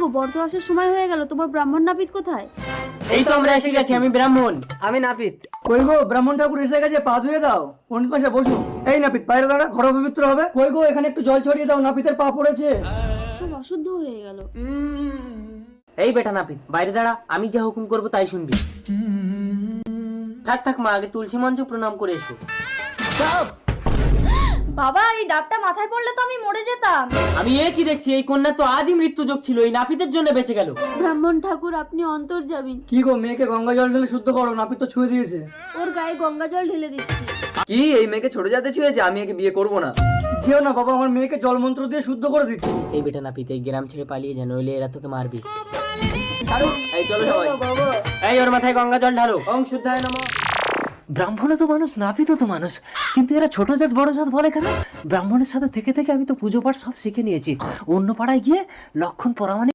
গো বর্ত আসার সময় হয়ে গেল। তোমার ব্রাহ্মণ নাপিত কোথায়? এই তো আমরা এসে গেছি আমি ব্রাহ্মণ আমি নাপিত। কই গো ব্রাহ্মণ ঠাকুর এসে গেছে পা ধুয়ে দাও। পণ্ডিত পাশে বসো। এই নাপিত বাইরে দাঁড়া ঘর পবিত্র হবে। কই গো এখানে একটু জল ছড়িয়ে দাও নাপিতের পা পড়েছে। সব অশুদ্ধ হয়ে গেল। এই বেটা নাপিত বাইরে দাঁড়া আমি যা হুকুম করব তাই শুনবি। থাক থাক মা আগে তুলসী মঞ্চ প্রণাম করে এসো। বাবা এই ডাবটা মাথায় পড়লে তো আমি মরে যেতাম। আমি এ কি দেখছি? এই কন্যা তো আজই মৃত্যু যোগ ছিল এই নাপিতের জন্য বেঁচে গেল। ব্রাহ্মণ ঠাকুর আপনি অন্তর যাবেন। কি গো মেয়েকে গঙ্গা জল ঢেলে শুদ্ধ করো নাপিত তো ছুঁয়ে দিয়েছে। ওর গায়ে গঙ্গা জল ঢেলে দিচ্ছি। কি এই মেয়েকে ছোট জাতে ছুঁয়েছে? আমি একে বিয়ে করব না। যেও না বাবা আমার মেয়েকে জল মন্ত্র দিয়ে শুদ্ধ করে দিচ্ছি। এই বেটা নাপিত এই গ্রাম ছেড়ে পালিয়ে যা নইলে এরা তোকে মারবি। এই চলো সবাই। এই ওর মাথায় গঙ্গা জল ঢালো। ওং শুদ্ধায় নমঃ। ব্রাহ্মণও তো মানুষ, নাপিতও তো মানুষ। কিন্তু এরা ছোট জাত, বড় জাত বলে কেন? ব্রাহ্মণের সাথে থেকে থেকে আমি তো পুজো পাঠ সব শিখে নিয়েছি। অন্য পাড়ায় গিয়ে লক্ষণ পরামানিক